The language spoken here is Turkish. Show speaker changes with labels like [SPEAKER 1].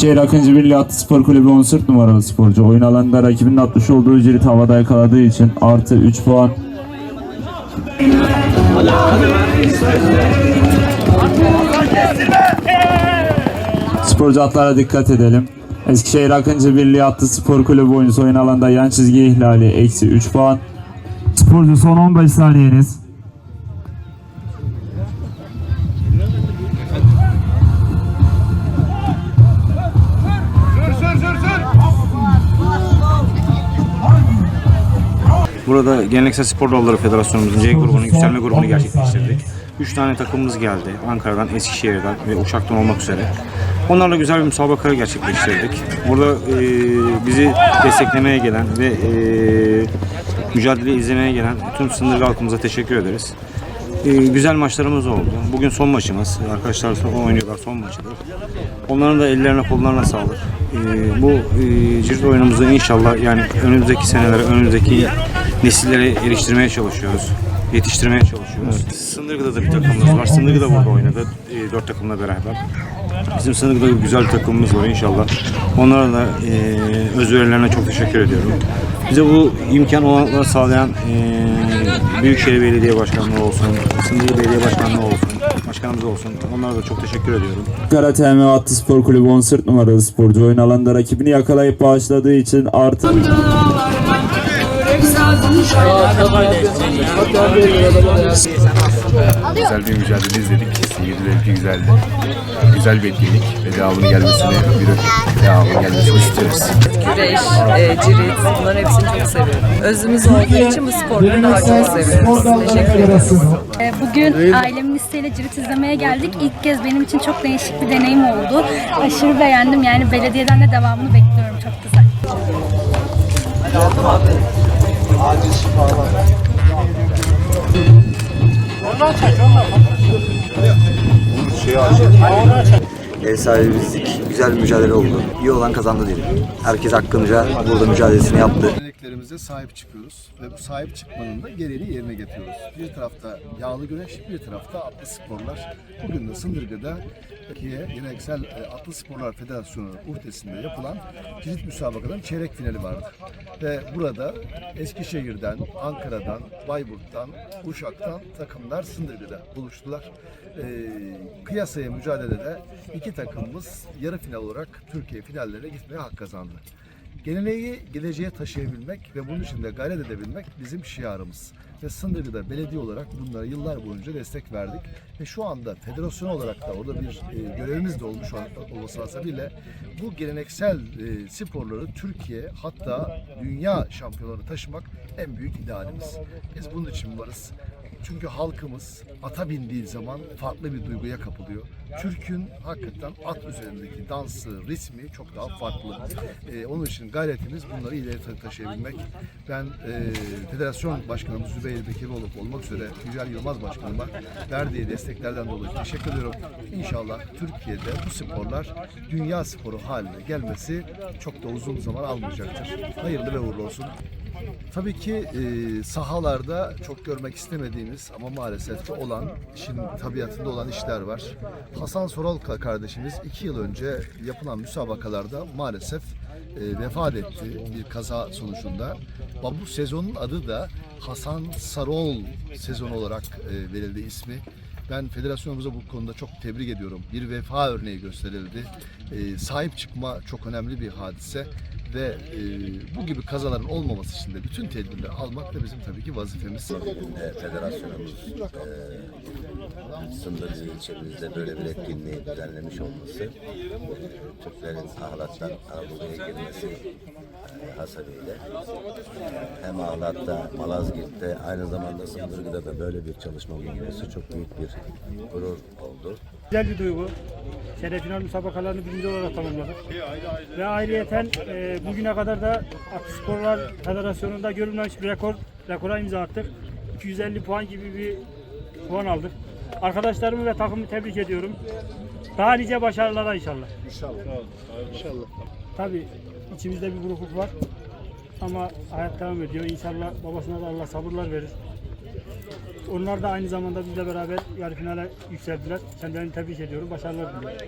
[SPEAKER 1] Eskişehir Akıncı Birliği Atlı Spor Kulübü 14 numaralı sporcu. Oyun alanında rakibinin atmış olduğu cirit havada yakaladığı için artı 3 puan. Sporcu atlara dikkat edelim. Eskişehir Akıncı Birliği Atlı Spor Kulübü oyuncusu oyun alanında yan çizgi ihlali eksi 3 puan. Sporcu son 15 saniyeniz.
[SPEAKER 2] Burada Geleneksel Spor Dalları Federasyonumuzun C grubunun yükselme grubunu gerçekleştirdik. 3 tane takımımız geldi. Ankara'dan, Eskişehir'den ve Uşak'tan olmak üzere. Onlarla güzel bir müsabaka gerçekleştirdik. Burada e, bizi desteklemeye gelen ve e, mücadele izlemeye gelen tüm sınırlı halkımıza teşekkür ederiz. E, güzel maçlarımız oldu. Bugün son maçımız. Arkadaşlar son- oynuyorlar son maçıdır. Onların da ellerine kollarına sağlık. E, bu e, cirit oyunumuzu inşallah yani önümüzdeki senelere, önümüzdeki nesillere eriştirmeye çalışıyoruz. Yetiştirmeye çalışıyoruz. Sındırgı'da da bir takımımız var. Sındırgı da burada oynadı. E, dört takımla beraber. Bizim Sındırgı'da bir güzel takımımız var inşallah. Onlara da e, özverilerine çok teşekkür ediyorum. Bize bu imkan olanakları sağlayan e, Büyükşehir Belediye Başkanlığı olsun, Sındırgı Belediye Başkanlığı olsun, başkanımız olsun. Onlara da çok teşekkür ediyorum.
[SPEAKER 1] Ankara TM Atlı Spor Kulübü 14 numaralı sporcu oyun alanında rakibini yakalayıp bağışladığı için artı
[SPEAKER 3] Güzel bir mücadele izledik. Seyir zevki güzeldi. Güzel bir etkinlik ve devamını gelmesini bir devamının gelmesini istiyoruz.
[SPEAKER 4] güreş, e, cirit bunların hepsini çok seviyorum. Özümüz olduğu için bu sporları daha çok seviyoruz. Teşekkür ederim.
[SPEAKER 5] Ee, Bugün ailemin isteğiyle cirit izlemeye geldik. İlk kez benim için çok değişik bir deneyim oldu. Aşırı beğendim. Yani belediyeden de devamını bekliyorum. Çok güzel. Acil şifalar. Ondan çek, ondan. Onu şey acil. Onu çek.
[SPEAKER 6] Ev sahibimizlik güzel bir mücadele oldu. İyi olan kazandı diyelim. Herkes hakkınca burada mücadelesini yaptı.
[SPEAKER 7] Geleneklerimize sahip çıkıyoruz ve bu sahip çıkmanın da gereğini yerine getiriyoruz. Bir tarafta yağlı güreş, bir tarafta atlı sporlar. Bugün de Sındırgı'da Türkiye Geleneksel e, Atlı Sporlar Federasyonu urtesinde yapılan cirit müsabakaların çeyrek finali vardı. Ve burada Eskişehir'den, Ankara'dan, Bayburt'tan, Uşak'tan takımlar Sındırgı'da buluştular. E, kıyasaya mücadelede iki takımımız yarı final olarak Türkiye finallerine gitmeye hak kazandı. Geleneği geleceğe taşıyabilmek ve bunun için de gayret edebilmek bizim şiarımız. Ve Sındırgı'da belediye olarak bunlara yıllar boyunca destek verdik. Ve şu anda federasyon olarak da orada bir e, görevimiz de olmuş ol- olması hasebiyle bu geleneksel e, sporları Türkiye hatta dünya şampiyonlarına taşımak en büyük idealimiz. Biz bunun için varız. Çünkü halkımız ata bindiği zaman farklı bir duyguya kapılıyor. Türk'ün hakikaten at üzerindeki dansı, ritmi çok daha farklı. Ee, onun için gayretimiz bunları ileri ta- taşıyabilmek. Ben e, Federasyon Başkanımız Zübeyir Bekiroğlu olmak üzere Yücel Yılmaz Başkanıma verdiği desteklerden dolayı teşekkür ediyorum. İnşallah Türkiye'de bu sporlar dünya sporu haline gelmesi çok da uzun zaman almayacaktır. Hayırlı ve uğurlu olsun. Tabii ki e, sahalarda çok görmek istemediğimiz ama maalesef ki olan, işin tabiatında olan işler var. Hasan Soral ka- kardeşimiz iki yıl önce yapılan müsabakalarda maalesef e, vefat etti bir kaza sonucunda. Bu sezonun adı da Hasan Sarol sezonu olarak e, verildi ismi. Ben federasyonumuza bu konuda çok tebrik ediyorum. Bir vefa örneği gösterildi. E, sahip çıkma çok önemli bir hadise ve e, bu gibi kazaların olmaması için de bütün tedbirleri almak da bizim tabii ki vazifemiz.
[SPEAKER 8] e, federasyonumuz e, Sındırgı ilçemizde böyle bir etkinliği düzenlemiş olması e, Türklerin ahlattan Anadolu'ya girmesi e, hasabıyla hem Ahlat'ta, Malazgirt'te aynı zamanda Sındırgı'da da böyle bir çalışma bulunması çok büyük bir gurur oldu.
[SPEAKER 9] Güzel bir duygu. Final müsabakalarını birinci olarak tamamladık. Ve ayrıyeten e, bugüne kadar da Atlı Sporlar Federasyonu'nda görülmemiş bir rekor, rekora imza attık. 250 puan gibi bir puan aldık. Arkadaşlarımı ve takımı tebrik ediyorum. Daha nice başarılara inşallah. İnşallah. İnşallah. Tabii içimizde bir burukluk var. Ama hayat devam ediyor. İnşallah babasına da Allah sabırlar verir. Onlar da aynı zamanda bizle beraber yarı finale yükseldiler. Kendilerini tebrik ediyorum. Başarılar diliyorum.